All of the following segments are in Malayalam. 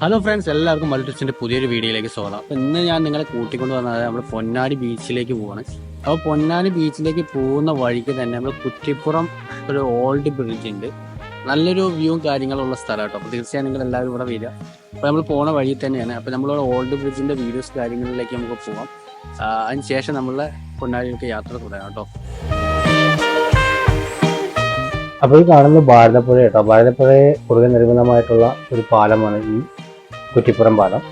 ഹലോ ഫ്രണ്ട്സ് എല്ലാവർക്കും മൾട്ടിസിന്റെ പുതിയൊരു വീഡിയോയിലേക്ക് സ്വാഗതം. അപ്പൊ ഇന്ന് ഞാൻ നിങ്ങളെ കൂട്ടിക്കൊണ്ട് വന്നത് നമ്മൾ പൊന്നാടി ബീച്ചിലേക്ക് പോവാണ്. അപ്പോൾ പൊന്നാടി ബീച്ചിലേക്ക് പോകുന്ന വഴിക്ക് തന്നെ നമ്മൾ കുറ്റിപ്പുറം ഒരു ഓൾഡ് ബ്രിഡ്ജ് ഉണ്ട്. നല്ലൊരു വ്യൂവും കാര്യങ്ങളുള്ള സ്ഥലം കേട്ടോ. അപ്പോൾ തീർച്ചയായും നിങ്ങൾ എല്ലാവരും ഇവിടെ വരിക. അപ്പോൾ നമ്മൾ പോണ വഴി തന്നെയാണ്. അപ്പോൾ നമ്മൾ ഓൾഡ് ബ്രിഡ്ജിന്റെ വീഡിയോസ് കാര്യങ്ങളിലേക്ക് നമുക്ക് പോവാം. അതിനുശേഷം അതിന് ശേഷം നമ്മളെ പൊന്നാനിയിലേക്ക് യാത്ര തുടരാം കേട്ടോ. അപ്പോൾ ഈ കാണുന്നത് ഭാരതപ്പുഴ കേട്ടോ. ഭാരതപ്പുഴയെ കുറുകെ നിർമ്മിതമായിട്ടുള്ള ഒരു പാലമാണ് ഈ കുറ്റിപ്പുറം പാലം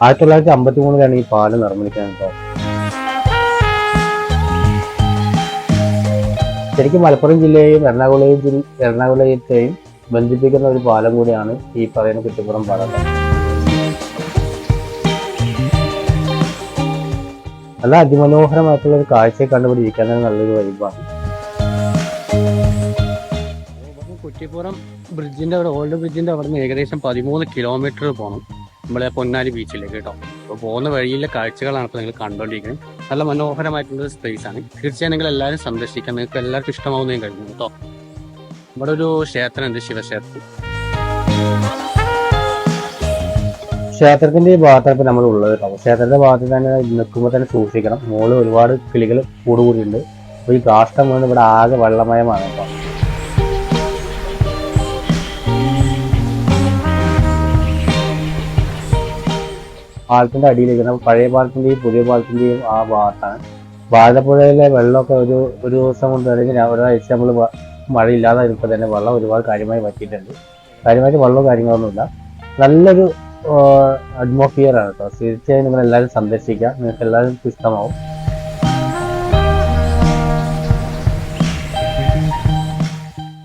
ആയിരത്തി തൊള്ളായിരത്തി അമ്പത്തി മൂന്നിലാണ് ഈ പാലം നിർമ്മിക്കുന്നത് കേട്ടോ ശരിക്കും മലപ്പുറം ജില്ലയെയും എറണാകുളം എറണാകുളത്തെയും ബന്ധിപ്പിക്കുന്ന ഒരു പാലം കൂടിയാണ് ഈ പറയുന്ന കുറ്റിപ്പുറം പാലം. നല്ല അതിമനോഹരമായിട്ടുള്ള ഒരു കാഴ്ചയെ കണ്ടുപിടിക്കാൻ നല്ലൊരു വൈബാണ് കുറ്റിപ്പുറം ബ്രിഡ്ജിന്റെ അവിടെ ഓൾഡ് ബ്രിഡ്ജിന്റെ അവിടെ നിന്ന് ഏകദേശം പതിമൂന്ന് കിലോമീറ്റർ പോകണം നമ്മളെ പൊന്നാനി ബീച്ചിലേക്ക് കേട്ടോ. അപ്പോൾ പോകുന്ന വഴിയിലെ കാഴ്ചകളാണ് ഇപ്പോൾ നിങ്ങൾ കണ്ടുകൊണ്ടിരിക്കുന്നത് നല്ല മനോഹരമായിട്ടുള്ള സ്പേസ് ആണ്. തീർച്ചയായും നിങ്ങൾ എല്ലാവരും സന്ദർശിക്കാൻ നിങ്ങൾക്ക് എല്ലാവർക്കും ഇഷ്ടമാവുന്ന ഞാൻ കഴിഞ്ഞു കേട്ടോ. ഇവിടെ ഒരു ക്ഷേത്രമുണ്ട് ശിവക്ഷേത്രം. ക്ഷേത്രത്തിന്റെ ഈ ഭാഗത്താണ് ഇപ്പൊ നമ്മൾ ഉള്ളത് കേട്ടോ. ക്ഷേത്രത്തിന്റെ ഭാഗത്ത് തന്നെ നിൽക്കുമ്പോൾ തന്നെ സൂക്ഷിക്കണം. മുകളിൽ ഒരുപാട് കിളികൾ കൂടുകൂടിയുണ്ട് അപ്പൊ ഈ കാഷ്ടം വീണ് ഇവിടെ ആകെ വെള്ളമയമാണ് കേട്ടോ. പാലത്തിന്റെ അടിയിലേക്ക് പഴയ പാലത്തിന്റെയും പുതിയ പാലത്തിന്റെയും ആ ഭാഗത്താണ്. വാഴപ്പുഴയിലെ വെള്ളമൊക്കെ ഒരു ഒരു ദിവസം കൊണ്ട് അല്ലെങ്കിൽ ഒരാഴ്ച നമ്മൾ മഴയില്ലാതെ ഇപ്പോൾ തന്നെ വെള്ളം ഒരുപാട് കാര്യമായി പറ്റിയിട്ടുണ്ട് കാര്യമായിട്ട് വെള്ളമോ കാര്യങ്ങളൊന്നുമില്ല. നല്ലൊരു അറ്റ്മോസ്ഫിയർ ആണ് കേട്ടോ. തീർച്ചയായും നിങ്ങൾ എല്ലാവരും സന്ദർശിക്കുക. നിങ്ങൾക്ക് എല്ലാവരും ഇഷ്ടമാവും.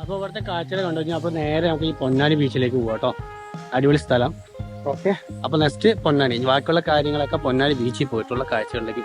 അപ്പോൾ ഇവിടുത്തെ കാഴ്ചകൾ കണ്ടു കഴിഞ്ഞാൽ അപ്പോൾ നേരെ നമുക്ക് ഈ പൊന്നാനി ബീച്ചിലേക്ക് പോകാം കേട്ടോ. അടിപൊളി സ്ഥലം. ഓക്കെ അപ്പോൾ നെക്സ്റ്റ് പൊന്നാനി ബാക്കിയുള്ള കാര്യങ്ങളൊക്കെ പൊന്നാനി ബീച്ചിൽ പോയിട്ടുള്ള കാഴ്ചകളിലേക്ക്.